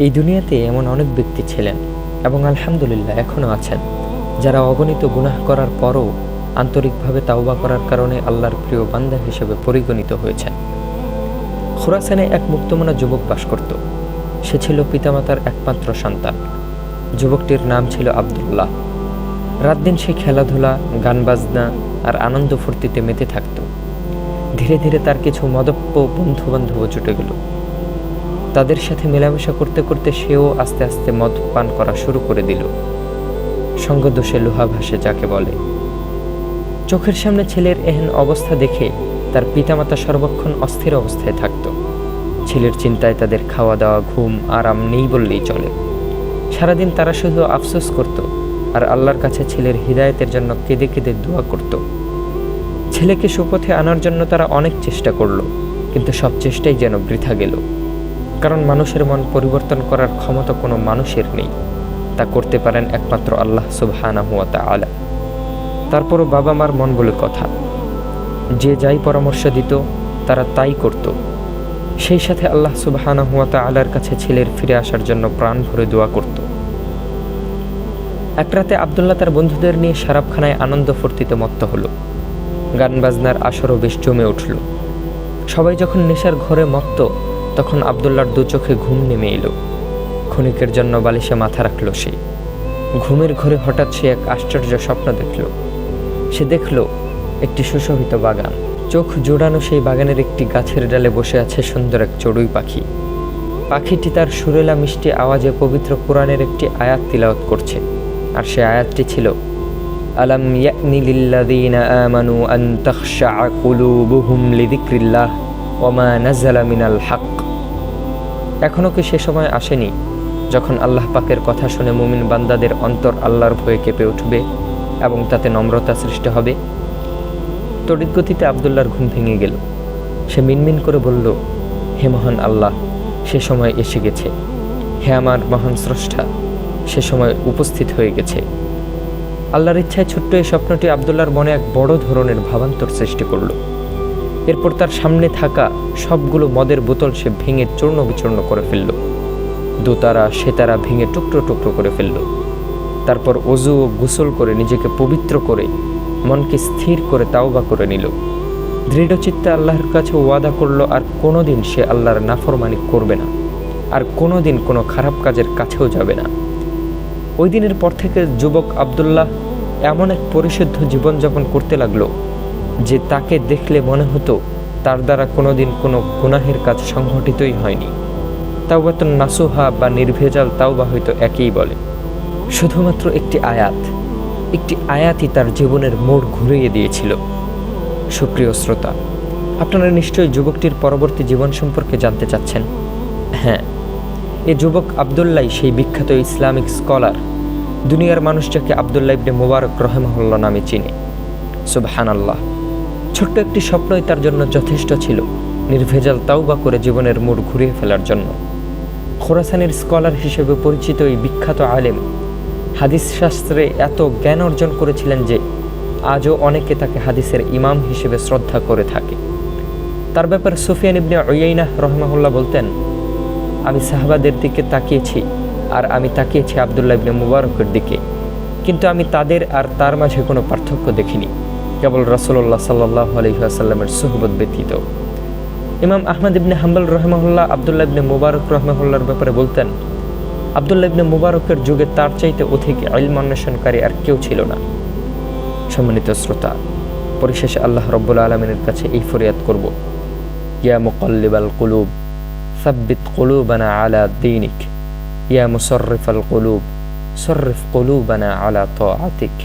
এই দুনিয়াতে এমন অনেক ব্যক্তি ছিলেন এবং আলহামদুলিল্লাহ এখনও আছেন, যারা অগণিত গুনাহ করার পরও আন্তরিকভাবে তাওবা করার কারণে আল্লাহর প্রিয় বান্দা হিসেবে পরিগণিত হয়েছেন। খোরাসানে এক মুক্তমনা যুবক বাস করত। সে ছিল পিতামাতার একমাত্র সন্তান। যুবকটির নাম ছিল আবদুল্লাহ। রাত দিন সে খেলাধুলা গান বাজনা আর আনন্দ ফুর্তিতে মেতে থাকত। ধীরে ধীরে তার কিছু মদপ্য বন্ধু বান্ধবও জুটে গেল। তাদের সাথে মেলামেশা করতে করতে সেও আস্তে আস্তে মদ পান করা শুরু করে দিল। সঙ্গদোষে লোহা ভাসে যাকে বলে। চোখের সামনে ছেলের এহেন অবস্থা দেখে তার পিতামাতা সর্বক্ষণ অস্থির অবস্থায় থাকত। ছেলের চিন্তায় তাদের খাওয়া দাওয়া, ঘুম, আরাম নেই বললেই চলে। সারাদিন তারা শুধু আফসোস করত আর আল্লাহর কাছে ছেলের হৃদায়তের জন্য কেঁদে কেঁদে দোয়া করত। ছেলেকে সুপথে আনার জন্য তারা অনেক চেষ্টা করল, কিন্তু সব চেষ্টাই যেন বৃথা গেল। কারণ মানুষের মন পরিবর্তন করার ক্ষমতা কোনো মানুষের নেই। তা করতে পারেন একমাত্র আল্লাহ সুবহানা হুয়া আলা তারপরও বাবা মার মন বলে কথা, যে যাই পরামর্শ দিত, তারা তাই করত। সেই সাথে আল্লাহ সুবহানা হুয়া আলার কাছে ছেলের ফিরে আসার জন্য প্রাণ ভরে দোয়া করত। এক রাতে আবদুল্লাহ তার বন্ধুদের নিয়ে শারাবখানায় আনন্দ ফুর্তিতে মত্ত হলো। গান বাজনার আসরও বেশ জমে উঠল। সবাই যখন নেশার ঘরে মত্ত তখন আবদুল্লার দু চোখে ঘুম নেমে এলো। ক্ষণিকের জন্য বালিশে মাথা রাখল সে। ঘুমের ঘরে হঠাৎ সে এক আশ্চর্য স্বপ্ন দেখল। সে দেখল একটি সুশোভিত বাগান। চোখ জোড়ানো সেই বাগানের একটি গাছের ডালে বসে আছে সুন্দর এক চড়ুই পাখি। পাখিটি তার সুরেলা মিষ্টি আওয়াজে পবিত্র কোরআনের একটি আয়াত তিলাওয়াত করছে। আর সে আয়াতটি ছিল, আলাম আমানু আন মিনাল হক এখনও কি সে সময় আসেনি, যখন আল্লাহ পাকের কথা শুনে মুমিন বান্দাদের অন্তর আল্লাহর ভয়ে কেঁপে উঠবে এবং তাতে নম্রতা সৃষ্টি হবে? তড়িৎ গতিতে আবদুল্লার ঘুম ভেঙে গেল। সে মিনমিন করে বলল, হে মহান আল্লাহ, সে সময় এসে গেছে। হে আমার মহান স্রষ্টা, সে সময় উপস্থিত হয়ে গেছে। আল্লাহর ইচ্ছায় ছোট্ট এই স্বপ্নটি আবদুল্লার মনে এক বড় ধরনের ভাবান্তর সৃষ্টি করল। এরপর তার সামনে থাকা সবগুলো মদের বোতল সে ভেঙে চূর্ণ বিচূর্ণ করে ফেলল। দোতারা, সেতারা ভেঙে টুকরো টুকরো করে ফেলল। তারপর অজু ও গোসল করে নিজেকে পবিত্র করে, মনকে স্থির করে তাওবা করে নিল। দৃঢ়চিত্তে আল্লাহর কাছে ওয়াদা করল, আর কোনোদিন সে আল্লাহর নাফরমানি করবে না, আর কোনোদিন কোনো খারাপ কাজের কাছেও যাবে না। ওই দিনের পর থেকে যুবক আবদুল্লাহ এমন এক পরিশুদ্ধ জীবনযাপন করতে লাগল যে তাকে দেখলে মনে হতো তার দ্বারা কোনোদিন কোনো গুনাহের কাজ সংঘটিতই হয়নি। তাওবাতুন নাসুহা বা নির্ভেজাল তাওবা হয়তো একই বলে। শুধুমাত্র একটি আয়াত, একটি আয়াতই তার জীবনের মোড় ঘুরিয়ে দিয়েছিল। সুপ্রিয় শ্রোতা, আপনারা নিশ্চয়ই যুবকটির পরবর্তী জীবন সম্পর্কে জানতে চাচ্ছেন। হ্যাঁ এ যুবক আবদুল্লাই সেই বিখ্যাত ইসলামিক স্কলার, দুনিয়ার মানুষ যাকে আবদুল্লাহ ইবনে মোবারক রহেমহল্লা নামে চিনে। সুবহান আল্লাহ ছোট্ট একটি স্বপ্নই তার জন্য যথেষ্ট ছিল, নির্ভেজাল তাওবা করে জীবনের মোড় ঘুরিয়ে ফেলার জন্য। খোরাসানের স্কলার হিসেবে পরিচিত এই বিখ্যাত আলেম হাদিস শাস্ত্রে এত জ্ঞান অর্জন করেছিলেন যে আজও অনেকে তাকে হাদিসের ইমাম হিসেবে শ্রদ্ধা করে থাকে। তার ব্যাপারে সুফিয়ান ইবনে ওয়াইনা রহমাহুল্লাহ বলতেন, আমি সাহাবাদের দিকে তাকিয়েছি আর আমি তাকিয়েছি আবদুল্লাহ ইবনে মুবারকের দিকে, কিন্তু আমি তাদের আর তার মাঝে কোনো পার্থক্য দেখিনি। কেবল রসল্লাহ সাল্লাহ আলহিহাসাল্লামের সুহবত ব্যতীত। ইমাম আহমদ ইবনে হাম্বল রহমহুল্লাহ আবদুল্লাহ ইবনে মুবারক রহমহুল্লার ব্যাপারে বলতেন, আবদুল্লাহ ইবনে মুবারকের যুগে তার চাইতে অধিক আইলম অন্বেষণকারী আর কেউ ছিল না। সম্মানিত শ্রোতা, পরিশেষে আল্লাহ রব্বুল আলমিনের কাছে এই ফরিয়াদ করব। ইয়া মুকল্লিবাল কুলুব, সাব্বিত কুলুবানা আলা দিনিক। ইয়া মুসর্রিফাল কুলুব, সর্রিফ কুলুবানা আলা তাআতিক।